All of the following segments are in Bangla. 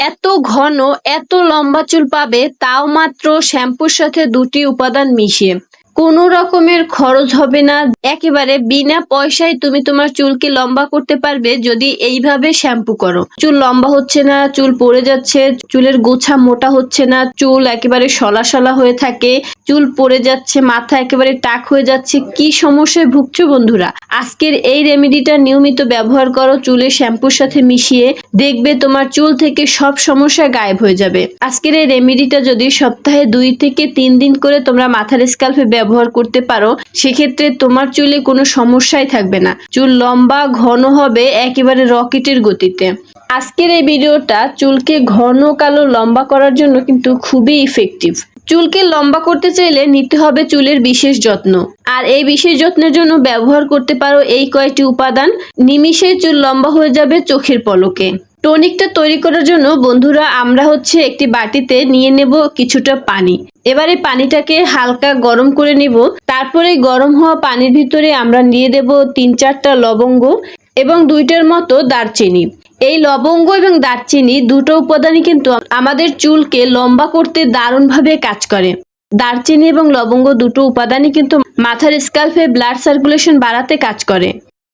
এত ঘন, এত লম্বা চুল পাবে, তাও মাত্র শ্যাম্পুর সাথে দুটি উপাদান মিশিয়ে। কোনো রকমের খরচ হবে না। একেবারে বিনা পয়সায় তুমি তোমার চুলকে লম্বা করতে পারবে যদি এইভাবে শ্যাম্পু করো। চুল লম্বা হচ্ছে না, চুল পড়ে যাচ্ছে, চুলের গোছা মোটা হচ্ছে না, চুল একেবারে সলা সলা হয়ে থাকে, চুল পড়ে যাচ্ছে, মাথা একেবারে টাক হয়ে যাচ্ছে। কি সমস্যায় ভুগছো বন্ধুরা? আজকের এই রেমেডিটা নিয়মিত ব্যবহার করো চুলের শ্যাম্পুর সাথে মিশিয়ে। দেখবে তোমার চুল থেকে সব সমস্যা গায়েব হয়ে যাবে। আজকের এই রেমেডিটা যদি সপ্তাহে দুই থেকে তিন দিন করে তোমরা মাথার স্কাল্পে ব্যবহার করতে পারো, সেক্ষেত্রে তোমার চুলে কোনো সমস্যাই থাকবে না। চুল লম্বা, ঘন হবে একেবারে রকেটের গতিতে। আজকের এই ভিডিওটা চুলকে ঘন, কালো, লম্বা করার জন্য কিন্তু খুবই ইফেক্টিভ চুলকে লম্বা করতে চাইলে নিতে হবে চুলের বিশেষ যত্ন। আর এই বিশেষ যত্নের জন্য ব্যবহার করতে পারো এই কয়েকটি উপাদান। নিমিষেই চুল লম্বা হয়ে যাবে চোখের পলকে। টনিকটা তৈরি করার জন্য বন্ধুরা আমরা হচ্ছে একটি বাটিতে নিয়ে নেব কিছুটা পানি। এবারে পানিটাকে হালকা গরম করে নিব। তারপরে গরম হওয়া পানির ভিতরে আমরা নিয়ে দেব তিন চারটা লবঙ্গ এবং দুইটার মতো দারচিনি। এই লবঙ্গ এবং দারচিনি দুটো উপাদানই কিন্তু আমাদের চুলকে লম্বা করতে দারুণভাবে কাজ করে। দারচিনি এবং লবঙ্গ দুটো উপাদানই কিন্তু মাথার স্কাল্পে ব্লাড সার্কুলেশন বাড়াতে কাজ করে।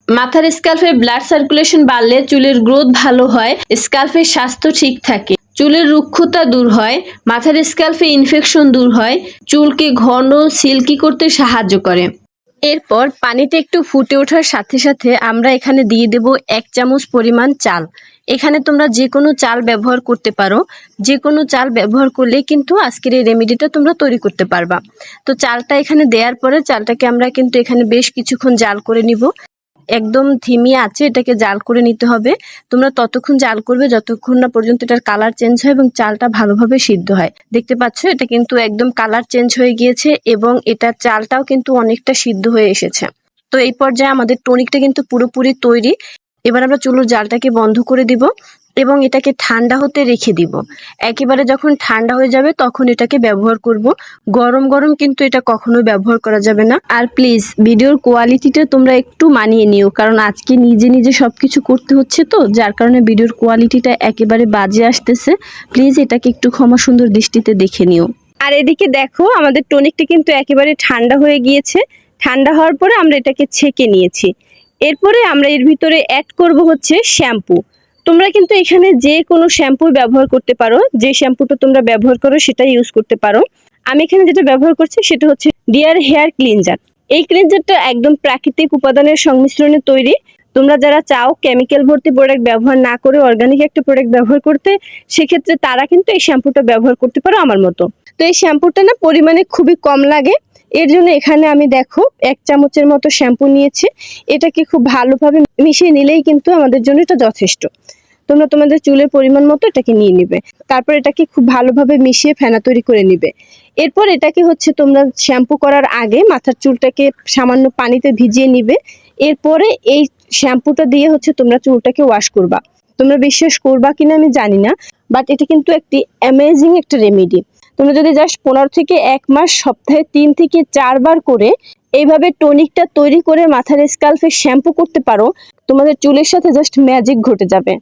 মাথার স্কাল্পের ব্লাড সার্কুলেশন বাড়লে চুলের গ্রোথ ভালো হয় স্কাল্পের স্বাস্থ্য ঠিক থাকে। চুলের রুক্ষতা দূর হয়, মাথার স্কাল্পে ইনফেকশন দূর হয়, চুলকে ঘন, সিল্কি করতে সাহায্য করে। এরপর পানিতে একটু ফুটে ওঠার সাথে সাথে আমরা এখানে দিয়ে দেব এক চামচ পরিমাণ চাল। এখানে তোমরা যে কোনো চাল ব্যবহার করতে পারো। যে কোনো চাল ব্যবহার করলে কিন্তু আজকের এই রেমেডিটা তোমরা তৈরি করতে পারবা। তো চালটা এখানে দেওয়ার পরে চালটাকে আমরা কিন্তু এখানে বেশ কিছুক্ষণ জাল করে নিব। একদম থিমিয়ে আছে, এটাকে জাল করে নিতে হবে। তোমরা ততক্ষণ জাল করবে যতক্ষণ না পর্যন্ত এটার কালার চেঞ্জ হয় এবং চালটা ভালোভাবে সিদ্ধ হয়। দেখতে পাচ্ছ, এটা কিন্তু একদম কালার চেঞ্জ হয়ে গিয়েছে এবং এটা চালটাও কিন্তু অনেকটা সিদ্ধ হয়ে এসেছে। তো এই পর্যায়ে আমাদের টনিকটা কিন্তু পুরোপুরি তৈরি। এবার আমরা চুলোর জালটাকে বন্ধ করে দিব। এবং এটাকে ঠান্ডা হতে রেখে দিব। একেবারে যখন ঠান্ডা হয়ে যাবে তখন এটাকে ব্যবহার করব। গরম গরম কিন্তু এটা কখনোই ব্যবহার করা যাবে না। আর প্লিজ ভিডিওর কোয়ালিটিটা তোমরা একটু মানিয়ে নিও। কারণ আজকে নিজে নিজে সব কিছু করতে হচ্ছে তো, যার কারণে ভিডিওর কোয়ালিটিটা একেবারে বাজে আসতেছে। প্লিজ এটাকে একটু ক্ষমা সুন্দর দৃষ্টিতে দেখে নিও। আর এদিকে দেখো, আমাদের টনিকটা কিন্তু একেবারে ঠান্ডা হয়ে গিয়েছে। ঠান্ডা হওয়ার পরে আমরা এটাকে ছেঁকে নিয়েছি। এরপরে আমরা এর ভিতরে অ্যাড করব হচ্ছে শ্যাম্পু তোমরা কিন্তু এখানে যে কোনো শ্যাম্পু ব্যবহার করতে পারো, যে শ্যাম্পুটা তোমরা ব্যবহার করো সেটা ইউজ করতে পারো। আমি এখানে যেটা ব্যবহার করছি সেটা হচ্ছে ডিয়ার হেয়ার ক্লিনজার এই ক্লিনজারটা একদম প্রাকৃতিক উপাদানের সংমিশ্রণে তৈরি। তোমরা যারা চাও কেমিক্যাল ভর্তি প্রোডাক্ট ব্যবহার না করে অর্গানিক একটা প্রোডাক্ট ব্যবহার করতে, সেক্ষেত্রে তারা কিন্তু এই শ্যাম্পুটা ব্যবহার করতে পারো আমার মতো। তো এই শ্যাম্পুটা না পরিমাণে খুবই কম লাগে। এর জন্য এখানে আমি দেখো এক চামচের মতো শ্যাম্পু নিয়েছি। এটাকে খুব ভালোভাবে মিশিয়ে নিলেই কিন্তু আমাদের জন্য এটা যথেষ্ট। তোমরা তোমাদের চুলের পরিমাণ মতো এটাকে নিয়ে নিবে। তারপর এটাকে খুব ভালোভাবে মিশিয়ে ফেনা তৈরি করে নিবে। এরপর এটাকে হচ্ছে তোমরা শ্যাম্পু করার আগে মাথার চুলটাকে সামান্য পানিতে ভিজিয়ে নিবে। এরপরে এই শ্যাম্পুটা দিয়ে হচ্ছে তোমরা চুলটাকে ওয়াশ করবা। তোমরা বিশ্বাস করবা কিনা আমি জানি না বাট এটা কিন্তু একটি অ্যামেজিং একটা রেমেডি তোমরা যদি জাস্ট পনেরো থেকে এক মাস সপ্তাহে তিন থেকে চারবার করে এইভাবে টনিকটা তৈরি করে মাথার স্কাল্পে শ্যাম্পু করতে পারো, তোমাদের চুলের সাথে জাস্ট ম্যাজিক ঘটে যাবে।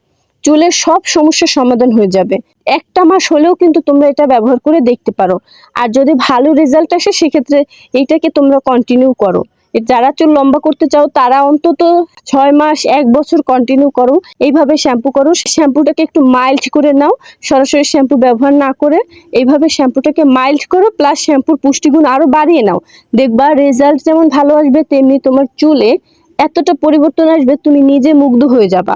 চুলের সব সমস্যার সমাধান হয়ে যাবে। একটা মাস হলেও কিন্তু তোমরা এটা ব্যবহার করে দেখতে পারো। আর যদি ভালো রেজাল্ট আসে, সেক্ষেত্রে এইটাকে তোমরা কন্টিনিউ করো। যারা চুল লম্বা করতে চাও, তারা অন্তত ছয় মাস, এক বছর কন্টিনিউ করো। এইভাবে শ্যাম্পু করো। শ্যাম্পুটাকে একটু মাইল্ড করে নাও। সরাসরি শ্যাম্পু ব্যবহার না করে এইভাবে শ্যাম্পুটাকে মাইল্ড করো প্লাস শ্যাম্পুর পুষ্টিগুণ আরও বাড়িয়ে নাও। দেখবা রেজাল্ট যেমন ভালো আসবে, তেমনি তোমার চুলে এতটা পরিবর্তন আসবে, তুমি নিজে মুগ্ধ হয়ে যাবা।